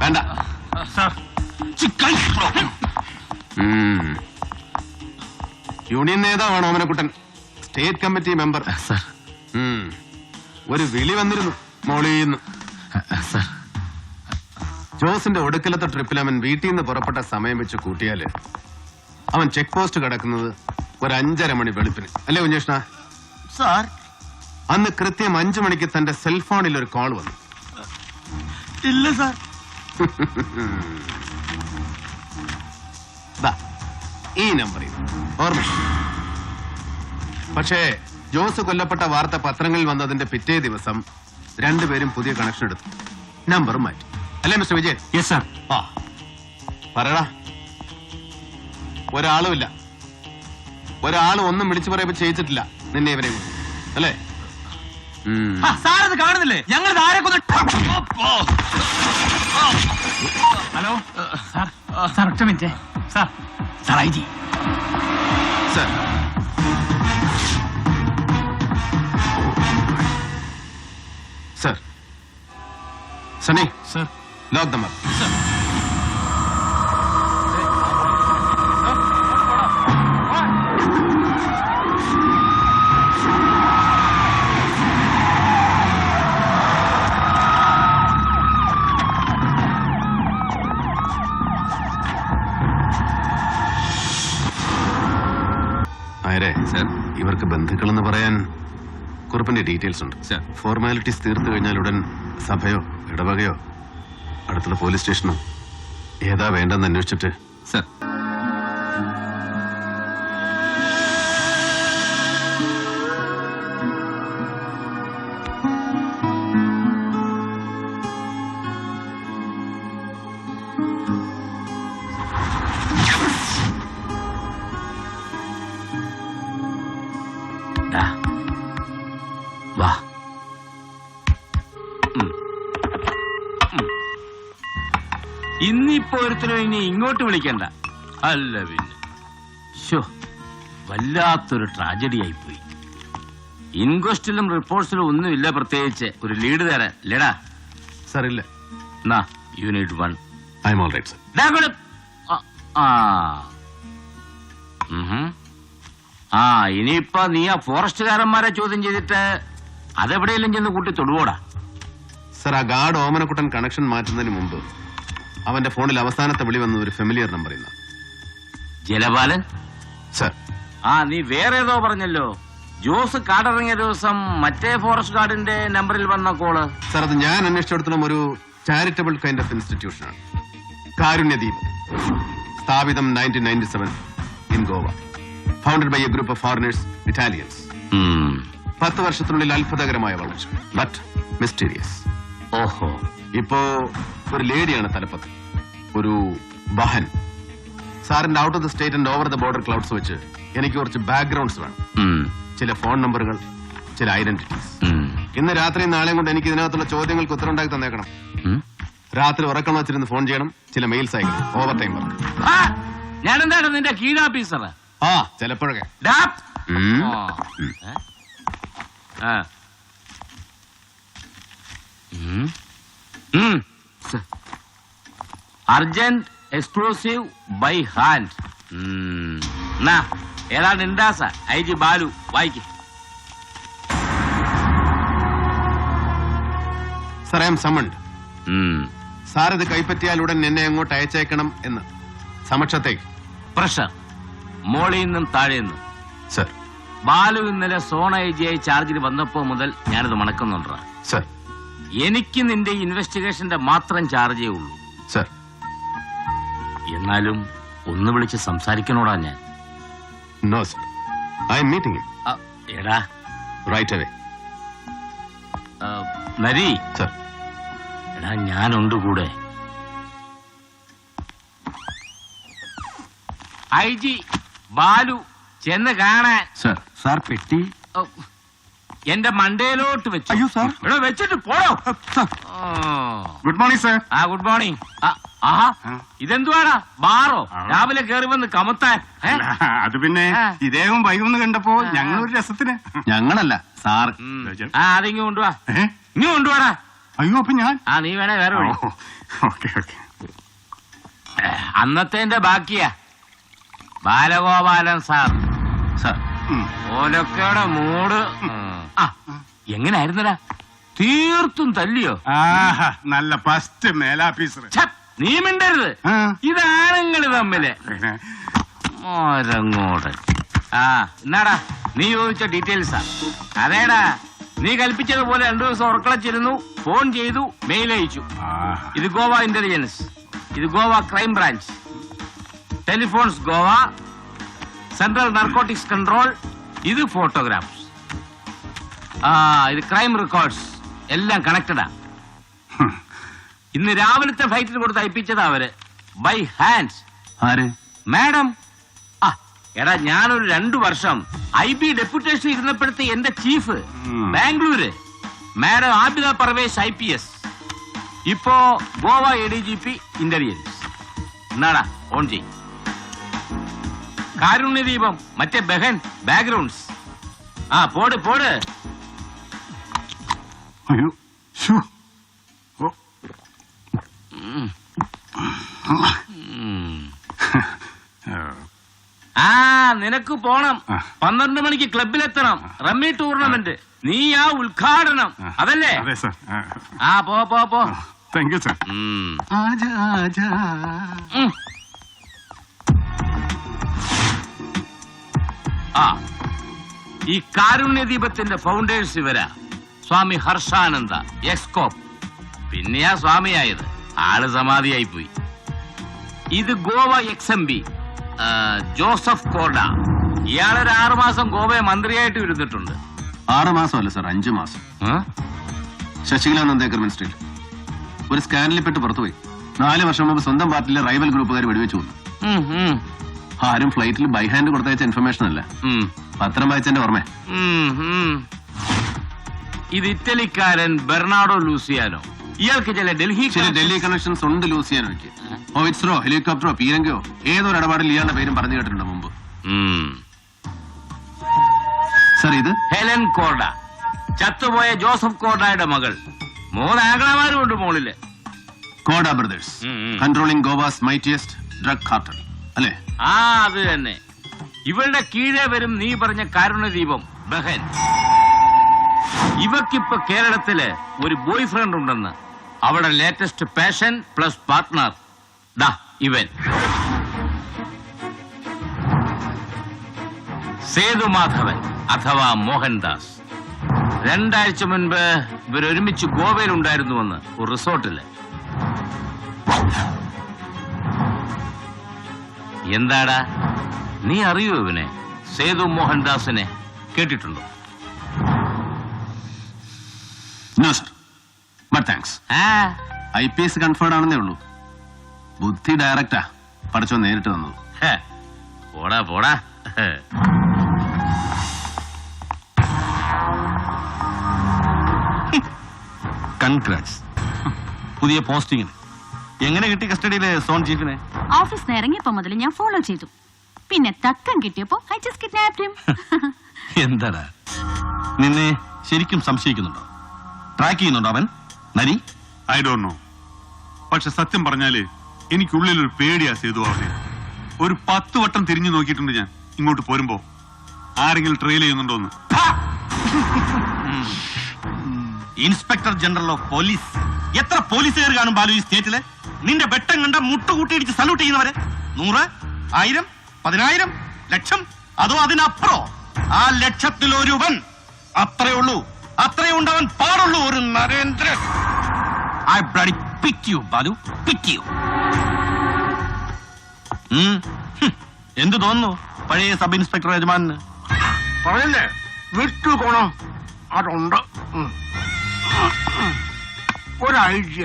വേണ്ട. യൂണിയൻ നേതാവാണ് Omanakuttan. State committee member. Sir. ഒരു വിളി വന്നിരുന്നു മോളിന്ന്. സാർ. ജോസിന്റെ ഒടുക്കലത്തെ ട്രിപ്പിൽ അവൻ വീട്ടിൽ നിന്ന് പുറപ്പെട്ട സമയം വെച്ച് കൂട്ടിയാൽ അവൻ ചെക്ക് പോസ്റ്റ് കിടക്കുന്നത് ഒരു അഞ്ചര മണി വെളുപ്പിന്. അല്ലേ കുഞ്ഞേഷ്ണ സാർ. അന്ന് കൃത്യം അഞ്ചു മണിക്ക് തന്റെ സെൽഫോണിൽ ഒരു കോൾ വന്നു. ഇല്ല സാർ. ഈ നമ്പറിൽ ഓർമ്മ. പക്ഷേ ജോസ് കൊല്ലപ്പെട്ട വാർത്ത പത്രങ്ങളിൽ വന്നതിന്റെ പിറ്റേ ദിവസം രണ്ടുപേരും പുതിയ കണക്ഷൻ എടുത്തു. നമ്പർ മാറ്റി. അല്ലേ മിസ്റ്റർ വിജയൻ? യെസ് സാർ ആ. പറയടാ. ഒരാളുമില്ല. ഒരാളും ഒന്നും വിളിച്ചു പറയുമ്പോ ചെയ്തിട്ടില്ല. നിന്നെ ഇവരെ അല്ലേ? സാറത് കാണുന്നില്ലേ? ഞങ്ങൾ ആരെ കൊന്നു ഹലോ സാർ സാർ ഒറ്റ minute sir sir I G sir sir Sunny sir lock dum sir ഇവർക്ക് ബന്ധുക്കളെന്ന് പറയാൻ കുറിപ്പിന്റെ ഡീറ്റെയിൽസ് ഉണ്ട്. സർ ഫോർമാലിറ്റീസ് തീർത്തു കഴിഞ്ഞാൽ ഉടൻ സഭയോ ഇടവകയോ അടുത്തുള്ള പോലീസ് സ്റ്റേഷനോ ഏതാ വേണ്ടെന്ന് അന്വേഷിച്ചിട്ട് ഇന്നിപ്പോ ഒരുത്തരും ഇനി ഇങ്ങോട്ട് വിളിക്കണ്ട. അല്ല പിന്നെ. ഷോ വല്ലാത്തൊരു ട്രാജഡി ആയിപ്പോയി. ഇൻക്വസ്റ്റിലും റിപ്പോർട്ട്സിലും ഒന്നുമില്ല പ്രത്യേകിച്ച്. ഒരു ലീഡ് തരാൻ. ലേടാ സർ ഇല്ല. നാ unit one I am all right sir. ആ. ആ. ഇനിയിപ്പോ നീ ആ ഫോറസ്റ്റുകാരന്മാരെ ചോദ്യം ചെയ്തിട്ട് അതെവിടെയെങ്കിലും ചെന്ന് കൂട്ടി തൊടുവോടാ? സർ ആ ഗാർഡ് ഓമനക്കുട്ടൻ കണക്ഷൻ മാറ്റുന്നതിന് മുമ്പ് അവന്റെ ഫോണിൽ അവസാനത്തെ വിളി വന്നത് ഒരു ഫെമിലിയർ നമ്പർ ഇന്ന്. ജലപാലൻ? സർ. ആ നീ വേറെ ഏതോ പറഞ്ഞല്ലോ. ജോസ് കാടിറങ്ങിയ ദിവസം മറ്റേ ഫോറസ്റ്റ് ഗാർഡിന്റെ നമ്പറിൽ വന്ന കോൾ സർ അത് ഞാൻ അന്വേഷിച്ചിടത്തോളം ഒരു ചാരിറ്റബിൾ കൈൻഡ് ഓഫ് ഇൻസ്റ്റിറ്റ്യൂഷനാണ് Karunyadeepam. സ്ഥാപിതം nineteen ninety seven in Goa founded by a group of foreigners Italians. പത്ത് വർഷത്തിനുള്ളിൽ അത്ഭുതകരമായ വളർച്ച. ബട്ട് മിസ്റ്റീരിയസ് ഓഹോ. ഇപ്പോ ഒരു ലേഡിയാണ് തലപ്പത്ത്. ഒരു ബഹൻ സാറിന്റെ out of the state and over the border clouds വെച്ച് എനിക്ക് കുറച്ച് ബാക്ക്ഗ്രൗണ്ട്സ് വേണം. ചില ഫോൺ നമ്പറുകൾ ചില ഐഡന്റിറ്റീസ്. ഇന്ന് രാത്രിയും നാളെയും കൊണ്ട് എനിക്ക് ഇതിനകത്തുള്ള ചോദ്യങ്ങൾക്ക് ഉത്തരം ഉണ്ടാക്കി തന്നേക്കണം. രാത്രി ഉറക്കം വെച്ചിരുന്ന് ഫോൺ ചെയ്യണം ചില മെയിൽസ് അയക്കണം. ഓവർ ടൈം വർക്ക് ഞാനെന്താണ് നിന്റെ ആ ചിലപ്പോഴൊക്കെ. ഉം. ഏ? ആ. Urgent exclusive by hand. ഏതാണ്ട് ഇൻഡാസ ഐ ജി ബാലു വായിക്കും. Sir I am summoned. Sir ഇത് കൈപ്പറ്റിയാൽ ഉടൻ എന്നെ അങ്ങോട്ട് അയച്ചേക്കണം എന്ന്. സമക്ഷത്തേക്ക്. പ്രഷർ. മോളിൽ നിന്നും താഴെ നിന്നും സർ. ബാലു ഇന്നലെ സോണ ഐ ജി ഐ ചാർജിൽ വന്നപ്പോ മുതൽ ഞാനിത് മണക്കുന്നുണ്ടാ. സർ. എനിക്ക് നിന്റെ ഇൻവെസ്റ്റിഗേഷന്റെ മാത്രം ചാർജേ ഉള്ളൂ. എന്നാലും ഒന്ന് വിളിച്ച് സംസാരിക്കണോടാ ഞാൻ. No sir I am meeting ആ, എടാ. റൈറ്റ് അവേ ആ, നരി. സർ എടാ ഞാനുണ്ട് കൂടെ. ഐ ജി ബാലു ചെന്ന് കാണാൻ. സാർ സാർ പെട്ടി. ഓ, എന്റെ മണ്ടയിലോട്ട് വെച്ചു. അയ്യോ, സാർ. വെച്ചിട്ട് പോടോ ആ. ഗുഡ് മോർണിംഗ് സാർ ആ ഗുഡ് മോർണിംഗ് ആഹാ ഇതെന്തുവാടാ? ബാറോ. രാവിലെ കേറി വന്ന് കമത്താൻ അത് പിന്നെ. ഇദ്ദേഹം വൈകുന്ന് കണ്ടപ്പോ ഞങ്ങൾ ഒരു രസത്തിന്. ഞങ്ങളല്ല സാർ. ആ അതിങ്ങ് കൊണ്ടുവാ? ഇനി കൊണ്ടുവാടാ. അയ്യോ അപ്പൊ ഞാൻ? ആ നീ വേണേ വേറെ വിളി ഓക്കെ ഓക്കെ. അന്നത്തെ ബാക്കിയാ. ബാലഗോപാലൻ സാർ. സാർ. ഓലൊക്കെയുടെ മൂട്. ആ എങ്ങനായിരുന്നടാ? തീർത്തും തല്ലിയോ? ആഹാ നല്ല ഫസ്റ്റ് മേലാഫീസർ നീ മിണ്ടരുത്. ഇതാണുങ്ങൾ തമ്മിൽ. മോരങ്ങോട്. ആ എന്നാടാ നീ ചോദിച്ച ഡീറ്റെയിൽസാ അതേടാ നീ കൽപ്പിച്ചതുപോലെ രണ്ടു ദിവസം ഉറക്കളച്ചിരുന്നു ഫോൺ ചെയ്തു മെയിൽ അയച്ചു. ഇത് ഗോവ ഇന്റലിജൻസ് ഇത് Goa crime branch telephones Goa central narcotics control ഇത് ഫോട്ടോഗ്രാഫ്സ് ആ ഇത് ക്രൈം റെക്കോർഡ്സ് എല്ലാം കണക്റ്റഡാ ഇന്ന് രാവിലത്തെ ഫ്ലൈറ്റിൽ കൊടുത്ത് അയപ്പിച്ചതാ അവർ. ബൈ ഹാൻഡ്സ് ആര്? മാഡം ആ എടാ ഞാനൊരു രണ്ടു വർഷം ഐ ബി ഡെപ്യൂട്ടേഷൻ ഇരുന്നപ്പോഴത്തെ എന്റെ chief. Bangalore. Madam Abida Parvesh I P S ഇപ്പോ Goa A D G P intelligence എന്നാടാ ഓൺ ചെയ് കാരുണ്യദീപം മറ്റേ ബഹൻ ബാക്ക്ഗ്രൗണ്ട്സ് ആ പോട് പോട്. അയ്യോ. ആ, നിനക്ക് പോണം. പന്ത്രണ്ട് മണിക്ക് ക്ലബിലെത്തണം റമ്മി ടൂർണമെന്റ്. നീ ആ ഉദ്ഘാടനം. അതല്ലേ? അതെ സാർ. ആ. പോ പോ പോ. താങ്ക് യു സാർ ഉം. ആജാ ആജാ. ഉം. ആ. ഈ കാരുണ്യദീപത്തിന്റെ ഫൗണ്ടേഴ്സ് ഇവരാ. സ്വാമി ഹർഷാനന്ദ എക്സ്കോപ്പ് പിന്നെയാ സ്വാമിയായത്. ആൾ സമാധിയായി പോയി. ഇത് Goa ex M P Joseph Korda. ഇയാളൊരു ആറുമാസം ഗോവയെ മന്ത്രിയായിട്ട് ഇരുന്നിട്ടുണ്ട്. ആറ് മാസമല്ല സാർ അഞ്ചു മാസം? ശശികല നന്ദേക്കർ മിനിസ്ട്രിയിൽ ഒരു സ്കാനിൽ പെട്ട് പുറത്തുപോയി. നാല് വർഷം മുമ്പ് സ്വന്തം പാർട്ടിയിലെ റൈവൽ ഗ്രൂപ്പുകാർ വെടിവെച്ചു വന്നു ആരും ഫ്ലൈറ്റിൽ ബൈ ഹാൻഡ് കൊടുത്തയച്ച ഇൻഫർമേഷൻ അല്ല. പത്രം വായിച്ചെന്റെ ഓർമ്മ. ഇത് ഇറ്റലിക്കാരൻ ബെർണാഡോ ലൂസിയാനോ. ഇയാൾക്ക് ചില ഡൽഹി ചില ഡൽഹി കണക്ഷൻസ് ഉണ്ട് ലൂസിയാനോയ്ക്ക് ഓവിറ്റ്സറോ ഹെലികോപ്റ്ററോ പീരങ്കയോ ഏതോ ഒരു ഇടപാടിൽ ഇയാളുടെ പേരും പറഞ്ഞു കേട്ടിട്ടുണ്ട് മുമ്പ്. സാർ ഇത്? Helen Korda. ചത്തുപോയ ജോസഫ് കോർഡയുടെ മകൾ. മൂന്ന് ആംഗ്ലമാരും ഉണ്ട് മോളിൽ. Korda brothers. Controlling Goa's mightiest drug cartel അല്ലേ? ആ അത് തന്നെ. ഇവളുടെ കീഴെ വരും നീ പറഞ്ഞ കാരുണ്യദീപം ബഹൻ. ഇവക്കിപ്പോ കേരളത്തിൽ ഒരു ബോയ് ഫ്രണ്ട് ഉണ്ടെന്ന്. അവളുടെ ലേറ്റസ്റ്റ് പാഷൻ പ്ലസ് പാർട്ട്ണർ ദാ ഇവൻ. സേതുമാധവൻ അഥവാ മോഹൻദാസ്. രണ്ടാഴ്ച മുൻപ് ഇവരൊരുമിച്ച് ഗോവയിൽ ഉണ്ടായിരുന്നുവെന്ന് ഒരു റിസോർട്ടിൽ. എന്താടാ? നീ അറിയോ ഇവനെ? സേതു മോഹൻദാസിനെ കേട്ടിട്ടുണ്ടോ? നോ സർ ബട്ട് താങ്ക്സ് ആ ഐ പി എസ് കൺഫേർഡ് ആണെന്നേ ഉള്ളൂ. ബുദ്ധി ഡയറക്റ്റാ പഠിച്ചോ നേരിട്ട് വന്നത്. പോടാ പോടാ. കൺഗ്രാറ്റ്സ്. പുതിയ പോസ്റ്റിങ്ങിന്. എങ്ങനെ കിട്ടി കസ്റ്റഡിയിലെ സോൺ ചീഫിനെ? ഓഫീസ് നിന്ന് ഇറങ്ങിയപ്പോ മുതൽ ഞാൻ ഫോളോ ചെയ്തു. പിന്നെ തക്കം കിട്ടിയപ്പോ ഐ ജസ്റ്റ് കിഡ്നാപ്ഡ് ഹിം എന്താടാ? നിന്നെ ശരിക്കും സംശയിക്കുന്നുണ്ടോ? ട്രാക്ക് ചെയ്യുന്നുണ്ടോ അവൻ? നരി? ഐ ഡോണ്ട് നോ പക്ഷെ സത്യം പറഞ്ഞാൽ എനിക്കുള്ളിൽ ഒരു പേടിയാ സേതു അവനെ ഒരു പത്ത് വട്ടം തിരിഞ്ഞു നോക്കിയിട്ടുണ്ട് ഞാൻ. ഇങ്ങോട്ട് പോരുമ്പോ ആരെങ്കിലും ട്രെയിൽ ചെയ്യുന്നുണ്ടോന്ന് ഇൻസ്പെക്ടർ ജനറൽ ഓഫ് പോലീസ്? എത്ര പോലീസുകാർ കാണും ബാലു ഈ സ്റ്റേറ്റിൽ? നിന്റെ വെട്ടം കണ്ട മുട്ടുകൂട്ടിയിടിച്ച് സല്യൂട്ട് ചെയ്യുന്നവരെ? നൂറ് ആയിരം പതിനായിരം ലക്ഷം? അതോ അതിനപ്പുറോ? ആ ലക്ഷത്തിലൊരുവൻ അത്രയുള്ളൂ. അത്രയുണ്ടവൻ പാടുള്ളൂ ഒരു Narendran. I bloody pity you Balu pity you എന്ത് തോന്നുന്നു? പഴയ സബ് ഇൻസ്പെക്ടർ യജമാനന് പറയല്ലേ? വിട്ടു പോണം. അതുണ്ട്. ഒരാഴ്ച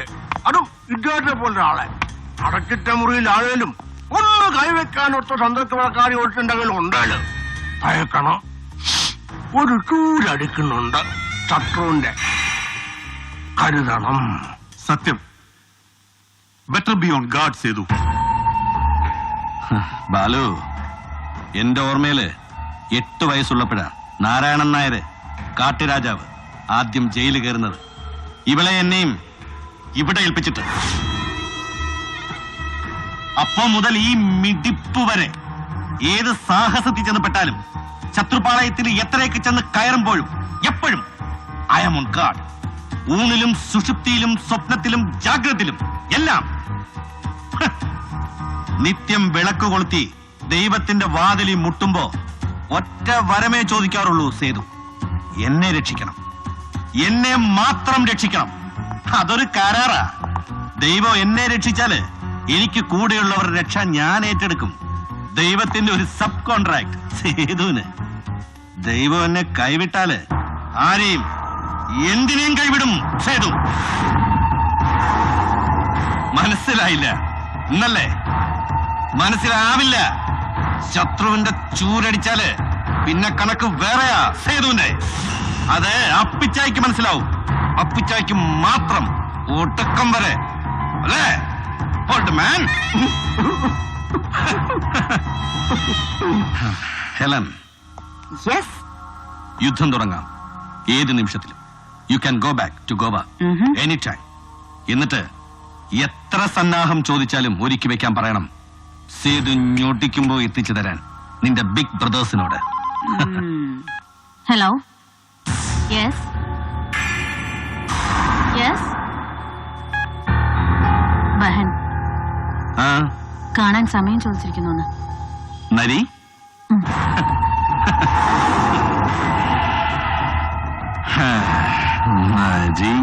അതും ഇദ്ദേഹത്തെ പോലെ ആളെ. അടച്ചിട്ട മുറിയിൽ ആളേലും ഒന്ന് കൈവെക്കാനൊത്ത സന്ദർഭക്കാരി ഒട്ടുണ്ടെങ്കിലും ഉണ്ടല്ലോ. ഭയക്കണം ഒരു ചൂരടിക്കുന്നുണ്ട്. ശത്രുവിന്റെ കരുതണം. സത്യം. Better be on guard Sethu. Balu എന്റെ ഓർമ്മയിൽ എട്ട് വയസ്സുള്ളപ്പോഴാ നാരായണൻ നായര് കാട്ടുരാജാവ് ആദ്യം ജയിലിൽ കയറുന്നത്. ഇവളെ എന്നെയും ഇവിടെ ഏൽപ്പിച്ചിട്ട്. അപ്പോ മുതൽ ഈ മിടിപ്പ് വരെ ഏത് സാഹസത്തിൽ ചെന്ന് പെട്ടാലും ശത്രുപാളയത്തിൽ എത്രയൊക്കെ ചെന്ന് കയറുമ്പോഴും എപ്പോഴും ഐ ആം ഓൺ ഗാഡ് ഊണിലും സുഷുപ്തിയിലും സ്വപ്നത്തിലും ജാഗ്രതയിലും എല്ലാം. നിത്യം വിളക്ക് കൊളുത്തി ദൈവത്തിന്റെ വാതിലി മുട്ടുമ്പോ ഒറ്റ വരമേ ചോദിക്കാറുള്ളൂ സേതു. എന്നെ രക്ഷിക്കണം. എന്നെ മാത്രം രക്ഷിക്കണം. അതൊരു കരാറാ. ദൈവം എന്നെ രക്ഷിച്ചാൽ എനിക്ക് കൂടെയുള്ളവരുടെ രക്ഷ ഞാൻ ഏറ്റെടുക്കും. ദൈവത്തിന്റെ ഒരു സബ് കോൺട്രാക്ട് സേതുവിന്. ദൈവം എന്നെ കൈവിട്ടാൽ ആരെയും എന്തിനേയും കൈവിടും സേതു. മനസ്സിലായില്ല. എന്നല്ലേ മനസ്സിലാവില്ല. ശത്രുവിന്റെ ചൂരടിച്ചാൽ പിന്നെ കണക്ക് വേറെയാ സേതുവിന്റെ. അത് അപ്പിച്ചായ്ക്ക് മനസ്സിലാവും. അപ്പിച്ചായ്ക്ക് മാത്രം ഒട്ടക്കം വരെ. അല്ലേ? Old man Helen. യുദ്ധം തുടങ്ങാം. ഏത് നിമിഷത്തിലും. You can go back to Goa any time എന്നിട്ട് എത്ര സന്നാഹം ചോദിച്ചാലും ഒരുക്കി വെക്കാൻ പറയണം. സേതു ഞൊട്ടിക്കുമ്പോ എത്തിച്ചു തരാൻ നിന്റെ ബിഗ് ബ്രദേഴ്സിനോട് ഹലോ യെസ് യെസ് ബഹൻ. ആ? കാണാൻ സമയം ചോദിച്ചിരിക്കുന്നു നരി? നരി